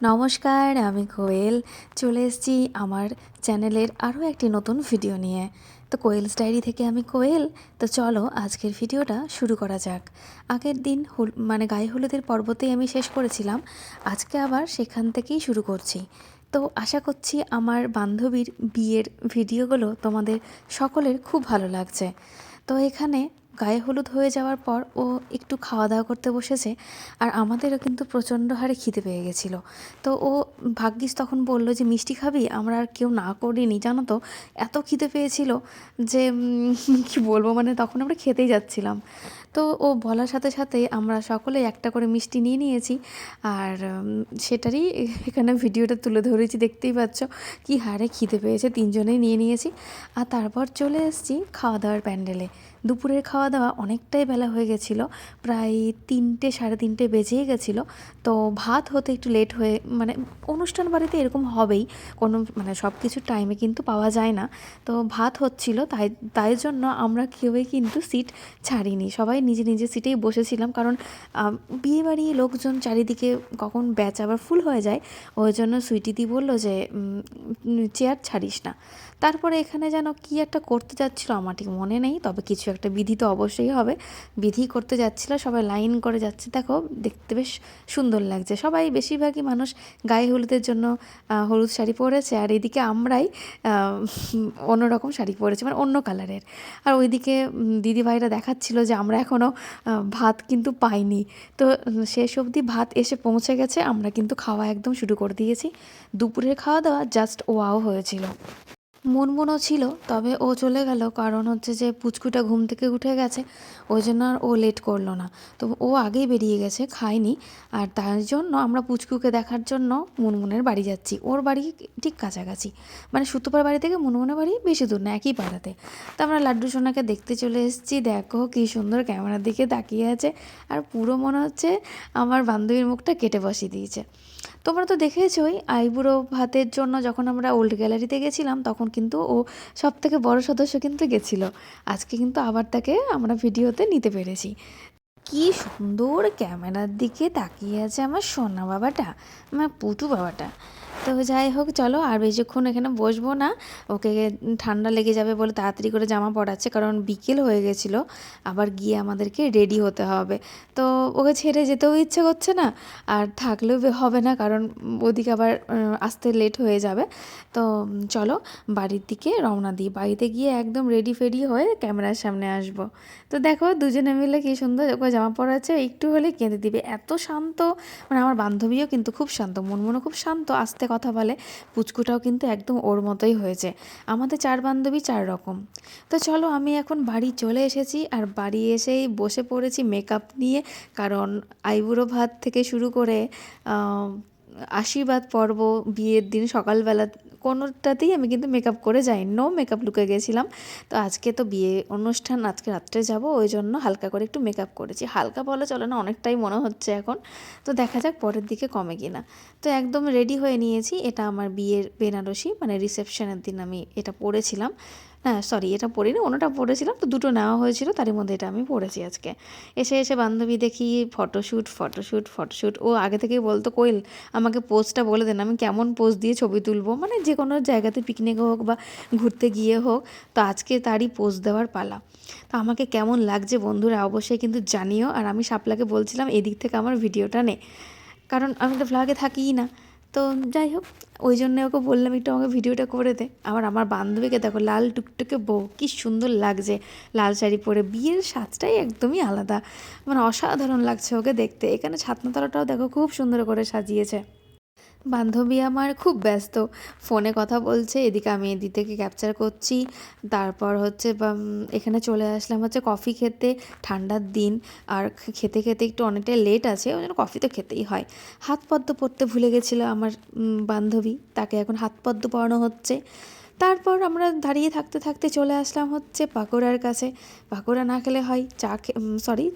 নমস্কার, আমি কোয়েল। চলে এসেছি আমার চ্যানেলের আরও একটি নতুন ভিডিও নিয়ে। তো কোয়েলস ডায়েরি থেকে আমি কোয়েল। তো চলো আজকের ভিডিওটা শুরু করা যাক। আগের দিন হুল মানে গায়ে হলুদের পর্বতেই আমি শেষ করেছিলাম। আজকে আবার সেখান থেকেই শুরু করছি। তো আশা করছি আমার বান্ধবীর বিয়ের ভিডিওগুলো তোমাদের সকলের খুব ভালো লাগছে। তো এখানে গায়ে হলুদ হয়ে যাওয়ার পর ও একটু খাওয়া দাওয়া করতে বসেছে আর আমাদেরও কিন্তু প্রচণ্ড হারে খিদে পেয়ে গেছিল। তো ও ভাগ্যিস তখন বলল যে, মিষ্টি খাবি? আমরা আর কেউ না করিনি। জানো তো, এত খিদে পেয়েছিল যে কি বলব? মানে তখন আমরা খেতেই যাচ্ছিলাম। তো ও বলার সাথে সাথে আমরা সকলে একটা করে মিষ্টি নিয়ে নিয়েছি। আর সেটারই এখানে ভিডিওটা তুলে ধরেছি, দেখতেই পাচ্ছ। কি হারে খিদে পেয়েছে, তিনজনেই নিয়ে নিয়েছি। আর তারপর চলে এসেছি খাওয়া দাওয়ার প্যান্ডেলে। দুপুরের খাওয়া দাওয়া অনেকটাই বেলা হয়ে গেছিল, প্রায় তিনটে, সাড়ে তিনটে বেজেই গেছিল। তো ভাত হতে একটু লেট হয়ে মানে অনুষ্ঠান বাড়িতে এরকম হবেই, কোনো মানে সব কিছু টাইমে কিন্তু পাওয়া যায় না। তো ভাত হচ্ছিল, তাই তাই জন্য আমরা কেউই কিন্তু সিট ছাড়িনি। সবাই নিজে নিজে সিটেই বসেছিলাম। কারণ আম, বিয়েবাড়ি লোকজন চারিদিকে কখন ব্যাচ আবার ফুল হয়ে যায় ওই জন্য সুইটিদি বলল যে চেয়ার ছাড়িস না। তারপরে এখানে যেন কি একটা করতে যাচ্ছিল আমার ঠিক মনে নেই তবে কিছু একটা বিধি তো অবশ্যই হবে। বিধি করতে যাচ্ছিল সবাই লাইন করে যাচ্ছে। দেখো দেখতে বেশ সুন্দর লাগছে। সবাই বেশিরভাগই মানুষ গায়ে হলুদের জন্য হলুদ শাড়ি পরেছে। আর এদিকে আমরাই অন্যরকম শাড়ি পরেছি মানে অন্য কালারের। আর ওইদিকে দিদিভাইরা দেখাচ্ছিল যে আমরা এখনও ভাত কিন্তু পাইনি। তো শেষ অবধি ভাত এসে পৌঁছে গেছে, আমরা কিন্তু খাওয়া একদম শুরু করে দিয়েছি। দুপুরের খাওয়া দাওয়া জাস্ট ওয়াও হয়েছিল। মুনমুনও ছিল, তবে ও চলে গেল। কারণ হচ্ছে যে পুচকুটা ঘুম থেকে উঠে গেছে, ওই জন্য আর ও লেট করল না। তো ও আগেই বেরিয়ে গেছে, খায়নি। আর তার জন্য আমরা পুচকুকে দেখার জন্য মুনমুনের বাড়ি যাচ্ছি। ওর বাড়ি ঠিক কাছাকাছি। মানে সুতোপার বাড়ি থেকে মুনমুনের বাড়ি বেশি দূর না, একই পাড়াতে। তো আমরা লাড্ডু সোনাকে দেখতে চলে এসেছি। দেখো কী সুন্দর ক্যামেরার দিকে তাকিয়ে আছে। আর পুরো মনে হচ্ছে আমার বান্ধবীর মুখটা কেটে বসিয়ে দিয়েছে। তোমরা তো দেখেছই আইবুড়ো ভাতের জন্য যখন আমরা ওল্ড গ্যালারিতে গেছিলাম, তখন কিন্তু ও সব থেকে বড় সদস্য কিন্তু গেছিল। আজকে কিন্তু আবার তাকে আমরা ভিডিওতে নিতে পেরেছি। কি সুন্দর ক্যামেরার দিকে তাকিয়ে আছে আমার সোনা বাবাটা, আমার পুটু বাবাটা। তো যাই হোক, চলো আর বেশিক্ষণ এখানে বসবো না। ওকে ঠান্ডা লেগে যাবে বলে তাড়াতাড়ি করে জামা পরাচ্ছে, কারণ বিকেল হয়ে গেছিল। আবার গিয়ে আমাদেরকে রেডি হতে হবে। তো ওকে ছেড়ে যেতেও ইচ্ছে করছে না, আর থাকলেও হবে না, কারণ ওদিকে আবার আসতে লেট হয়ে যাবে। তো চলো বাড়ির দিকে রওনা দিই। বাড়িতে গিয়ে একদম রেডি ফেডি হয়ে ক্যামেরার সামনে আসব। তো দেখো দুজনে মিলে কি সুন্দর ওকে জামা পরাচ্ছে, একটু হলে কেঁদে দিবে। এত শান্ত মানে আমার বান্ধবীও কিন্তু খুব শান্ত মন মনমনও খুব শান্ত, আস্তে কথা বলে, পুচকুটাও কিন্তু একদম ওর মতোই হয়েছে। আমাদের চার বান্ধবী চার রকম। তো চলো আমি এখন বাড়ি চলে এসেছি আর বাড়ি এসেই বসে পড়েছি মেকআপ নিয়ে, কারণ আইবুড়ো ভাত থেকে শুরু করে আশীর্বাদ পর্ব, বিয়ের দিন সকালবেলা কোনোটাতেই আমি কিন্তু মেকআপ করে যাই নো মেকআপ লুকে গেছিলাম। তো আজকে তো বিয়ে অনুষ্ঠান, আজকে রাত্রে যাব, ওই জন্য হালকা করে একটু মেকআপ করেছি। হালকা বলা চলে না, অনেকটাই মনে হচ্ছে এখন। তো দেখা যাক পরের দিকে কমে কিনা। তো একদম রেডি হয়ে নিয়েছি, এটা আমার বিয়ের বেনারসি মানে রিসেপশনের দিন আমি এটা পরেছিলাম। হ্যাঁ সরি এটা পরিনি অন্যটা পরেছিলাম তো দুটো নেওয়া হয়েছিল, তারই মধ্যে এটা আমি পরেছি আজকে। এসে এসে বান্ধবী দেখি ফটোশ্যুট ফটোশ্যুট ফটোশ্যুট ও আগে থেকেই বলতো কোয়েল আমাকে পোজটা বলে দেন, আমি কেমন পোজ দিয়ে ছবি তুলবো? মানে যে কোনো জায়গাতে পিকনিকে হোক বা ঘুরতে গিয়ে হোক, তো আজকে তারই পোজ দেওয়ার পালা। তো আমাকে কেমন লাগছে বন্ধুরা, অবশ্যই কিন্তু জানিও, আর আমি শাপলাকে বলছিলাম, এদিক থেকে আমার ভিডিওটা নে। কারণ আমি তো ভ্লগে থাকিই না। তো যাই হোক, ওই জন্য ওকে বললাম একটু আমাকে ভিডিওটা করে দে। আবার আমার বান্ধবীকে দেখো, লাল টুকটুকে বউ, কী সুন্দর লাগছে। লাল শাড়ি পরে বিয়ের সাজটাই একদমই আলাদা। মানে অসাধারণ লাগছে ওকে দেখতে। এখানে ছাতনাতলাটাও দেখো, খুব সুন্দর করে সাজিয়েছে। বান্ধবী আমার খুব ব্যস্ত। ফোনে কথা বলছে, এদিকে আমি এদিক ক্যাপচার করছি। তারপর হচ্ছে এখানে চলে আসলাম হচ্ছে কফি খেতে, ঠান্ডার দিন। আর খেতে খেতে একটু অনেকটা লেট আছে, ওই জন্য কফি তো খেতেই হয়। হাত পদ্ম পরতে ভুলে গেছিল আমার বান্ধবী। তাকে এখন হাত পদ্ম পরানো হচ্ছে। তারপর আমরা দাঁড়িয়ে থাকতে থাকতে চলে আসলাম হচ্ছে পাকোড়ার কাছে। পাকোড়া না খেলে হয়, চা সরি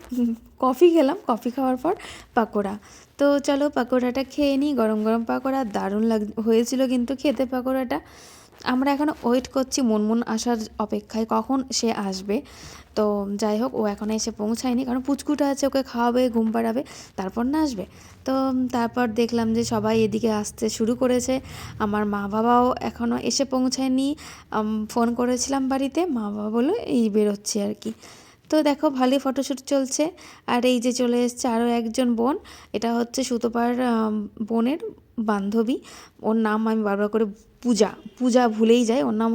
কফি খেলাম। কফি খাওয়ার পর পাকোড়া। তো চলো পাকোড়াটা খেয়ে নিই। গরম গরম পাকোড়া দারুণ লাগ, হয়েছিল কিন্তু খেতে পাকোড়াটা। আমরা এখনও ওয়েট করছি মুনমুন আসার অপেক্ষায় কখন সে আসবে। তো যাই হোক, ও এখন এসে পৌঁছায়নি কারণ পুচকুটা আছে, ওকে খাওয়াবে, ঘুম পাড়াবে, তারপর না আসবে। তো তারপর দেখলাম যে সবাই এদিকে আসতে শুরু করেছে। আমার মা বাবাও এখনও এসে পৌঁছায়নি। ফোন করেছিলাম বাড়িতে, মা বাবা বলল, এই বেরোচ্ছে আর কি। তো দেখো ভালোই ফটোশ্যুট চলছে। আর এই যে চলে এসছে আরও একজন বোন, এটা হচ্ছে সুতোপার বোনের বান্ধবী। ওর নাম আমি বারবার করে পূজা পূজা ভুলেই যায়, ওর নাম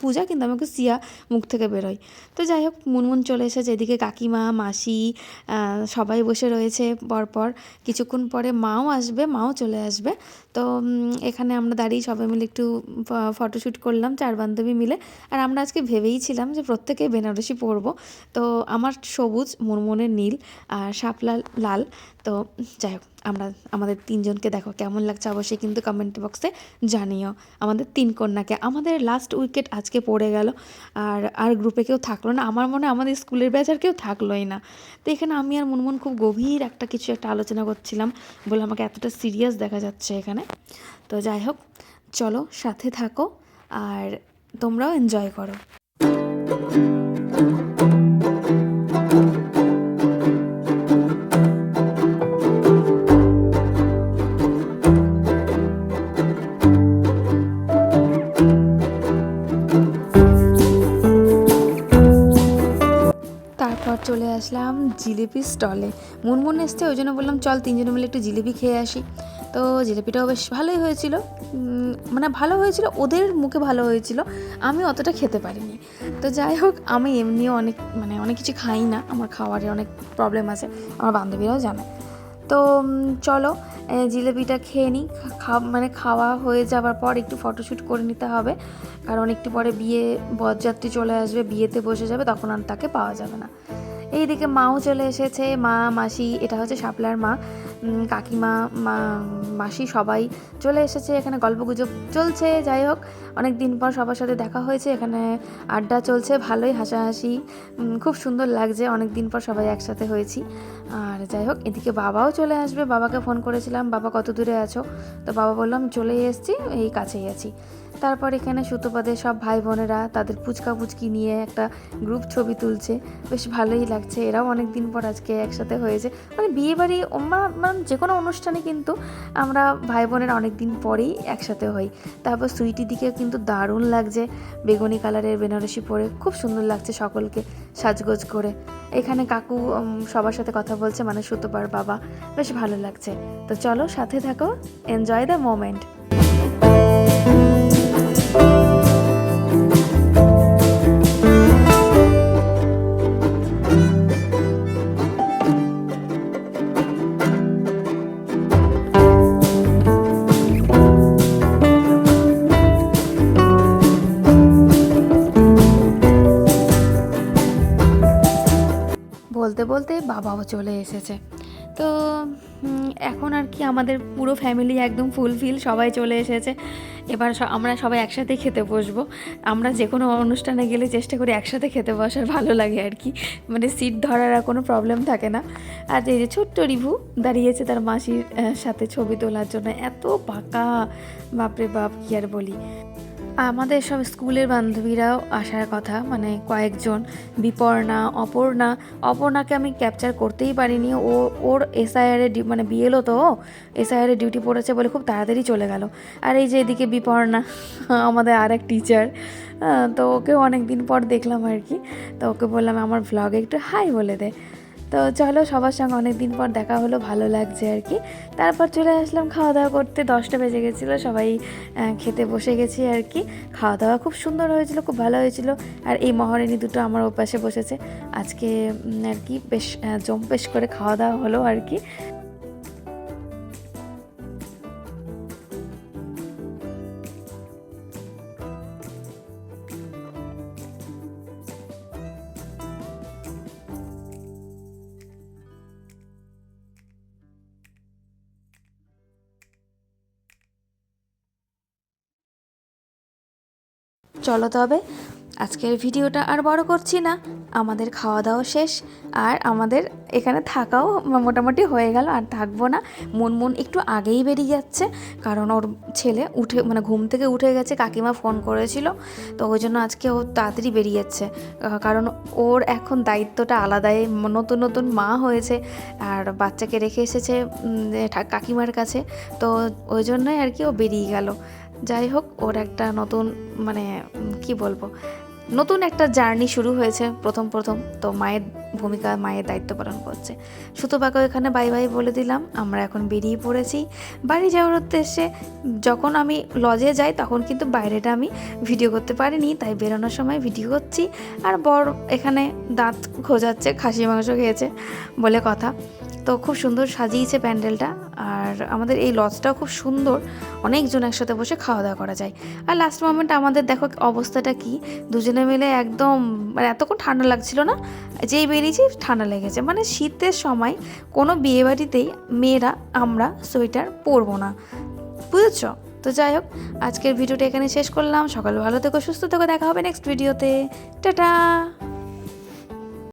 পূজা কিন্তু আমাকে সিয়া মুখ থেকে বেরোয় তো যাই হোক, মুনমুন চলে এসেছে, এদিকে কাকিমা, মাসি সবাই বসে রয়েছে পরপর। কিছুক্ষণ পরে মাও আসবে, মাও চলে আসবে। তো এখানে আমরা দাঁড়িয়ে সবাই মিলে একটু ফটোশ্যুট করলাম, চার বান্ধবী মিলে। আর আমরা আজকে ভেবেই ছিলাম যে প্রত্যেকে বেনারসি পরবো। তো আমার সবুজ, মুনমুনের নীল, আর শাপলা লাল। তো যাই হোক আমরা আমাদের তিনজনকে দেখো কেমন লাগছে অবশ্যই কিন্তু কমেন্ট বক্সে জানিও। আমাদের তিন কন্যাকে। আমাদের লাস্ট উইকেট আজকে পড়ে গেল। আর আর গ্রুপে কেউ থাকল না। আমার মনে আমাদের স্কুলের ব্যাচ আর কেউ থাকলোই না। তো এখানে আমি আর মুনমুন খুব গভীর একটা কিছু একটা আলোচনা করছিলাম বলে আমাকে এতটা সিরিয়াস দেখা যাচ্ছে এখানে। তো যাই হোক, চলো সাথে থাকো আর তোমরাও এনজয় করো। স্টলে মুনমুন এসছে, ওই জন্য বললাম, চল তিনজনে মিলে একটু জিলিপি খেয়ে আসি। তো জিলিপিটাও বেশ ভালোই হয়েছিল। মানে ভালো হয়েছিল, ওদের মুখে ভালো হয়েছিল, আমি অতটা খেতে পারিনি। তো যাই হোক, আমি এমনিও অনেক মানে অনেক কিছু খাই না, আমার খাওয়ারে অনেক প্রবলেম আছে, আমার বান্ধবীরাও জানে। তো চলো জিলেপিটা খেয়ে নিই। খা মানে খাওয়া হয়ে যাওয়ার পর একটু ফটোশ্যুট করে নিতে হবে, কারণ একটু পরে বিয়ে বরযাত্রী চলে আসবে, বিয়েতে বসে যাবে, তখন আর তাকে পাওয়া যাবে না। এইদিকে মাও চলে এসেছে, মা, মাসি, এটা হচ্ছে শাপলার মা কাকিমা, মা, মাসি সবাই চলে এসেছে, এখানে গল্পগুজব চলছে, যাই হোক অনেক দিন পর সবার সাথে দেখা হয়েছে, এখানে আড্ডা চলছে, ভালোই হাসাহাসি খুব সুন্দর লাগছে অনেক দিন পর সবাই একসাথে হয়েছি, আর যাই হোক, এদিকে বাবাও চলে আসবে, বাবাকে ফোন করেছিলাম, বাবা কত দূরে আছো? তো বাবা বললাম চলেই এসেছি, এই কাছেই আছি। তারপর এখানে সুতোপাদের সব ভাই বোনেরা তাদের পুচকা পুচকি নিয়ে একটা গ্রুপ ছবি তুলছে। বেশ ভালোই লাগছে। এরাও অনেক দিন পর আজকে একসাথে হয়েছে। মানে বিয়ে বাড়ি মানে যে কোনো অনুষ্ঠানে কিন্তু আমরা ভাই বোনেরা অনেক দিন পরেই একসাথে হই। তারপর সুইটির দিকেও কিন্তু দারুণ লাগছে। বেগুনি কালারের বেনারসি পরে খুব সুন্দর লাগছে সকলকে সাজগোজ করে। এখানে কাকু সবার সাথে কথা বলছে মানে সুতোপার বাবা। বেশ ভালো লাগছে। তো চলো সাথে থাকো। এনজয় দ্য মোমেন্ট বাবাও চলে এসেছে। তো এখন আর কি আমাদের পুরো ফ্যামিলি একদম ফুলফিল সবাই চলে এসেছে। এবার আমরা সবাই একসাথে খেতে বসবো। আমরা যে কোনো অনুষ্ঠানে গেলে চেষ্টা করি একসাথে খেতে বসার, ভালো লাগে আর কি। মানে সিট ধরার আর কোনো প্রবলেম থাকে না। আর এই যে ছোট্ট রিভু দাঁড়িয়েছে তার মাসির সাথে ছবি তোলার জন্য। এত পাকা, বাপরে বাপ, কি আর বলি। আমাদের সব স্কুলের বান্ধবীরাও আসার কথা মানে কয়েকজন, বিপর্ণা, অপর্ণা। অপর্ণাকে আমি ক্যাপচার করতেই পারিনি। ও, ওর এসআইআরের মানে বিএলও তো, ও এসআইআরের ডিউটি পড়েছে বলে খুব তাড়াতাড়ি চলে গেল। আর এই যে এদিকে বিপর্ণা, আমাদের আর এক টিচার তো ওকে অনেক দিন পর দেখলাম আর কি। তো ওকে বললাম, আমার ভ্লগে একটু হাই বলে দে। তো চলো সবার সঙ্গে অনেক দিন পর দেখা হলো, ভালো লাগছে আর কি। তারপর চলে আসলাম খাওয়া দাওয়া করতে, দশটা বেজে গেছিল, সবাই খেতে বসে গেছি আর কি। খাওয়া দাওয়া খুব সুন্দর হয়েছিল, খুব ভালো হয়েছিল, আর এই মহারানী দুটো আমার ওপাশে বসেছে। আজকে আর কি বেশ জম্পেশ করে খাওয়া দাওয়া হলো আর কি। চলো তবে। আজকের ভিডিওটা আর বড় করছি না। আমাদের খাওয়া দাওয়া শেষ। আর আমাদের এখানে থাকাও মোটামুটি হয়ে গেল। আর থাকব না। মন মন একটু আগেই বেরিয়ে যাচ্ছে। কারণ ওর ছেলে উঠে মানে ঘুম থেকে উঠে গেছে। কাকিমা ফোন করেছিল। তো ওই জন্য আজকে ও তাড়াতাড়ি বেরিয়ে যাচ্ছে। কারণ ওর এখন দায়িত্বটা আলাদাই। নতুন নতুন মা হয়েছে। আর বাচ্চাকে রেখে এসেছে কাকিমার কাছে। তো ওই জন্যই আর কি ও বেরিয়ে গেল। যাই হোক ওর একটা নতুন মানে কি বলব, নতুন একটা জার্নি শুরু হয়েছে প্রথম প্রথম। তো মায়ের ভূমিকা, মায়ের দায়িত্ব পালন করছে। সুতোপাকে এখানে বাই বাই বলে দিলাম, আমরা এখন বেরিয়ে পড়েছি। বাড়ি যাওয়ার উদ্দেশ্যে যখন আমি লজে যাই, তখন কিন্তু বাইরেটা আমি ভিডিও করতে পারিনি, তাই বেরোনোর সময় ভিডিও করছি। আর বর এখানে দাঁত খোঁজাচ্ছে খাসি মাংস খেয়েছে বলে কথা। তো খুব সুন্দর সাজিয়েছে প্যান্ডেলটা। আর আমাদের এই লজটাও খুব সুন্দর। অনেকজন একসাথে বসে খাওয়া দাওয়া করা যায়। আর লাস্ট মোমেন্ট আমাদের দেখো অবস্থাটা কি? দুজনে মিলে একদম মানে এতক্ষণ ঠান্ডা লাগছিল না? যেই বেরিয়েছি ঠান্ডা লেগেছে। মানে শীতের সময় কোনো বিয়েবাড়িতেই মেয়েরা, আমরা সোয়েটার পরবো না। বুঝেছ? তো যাই হোক, আজকের ভিডিওটা এখানে শেষ করলাম। সকাল ভালো থেকো, সুস্থ থেকো। দেখা হবে নেক্সট ভিডিওতে টাটা!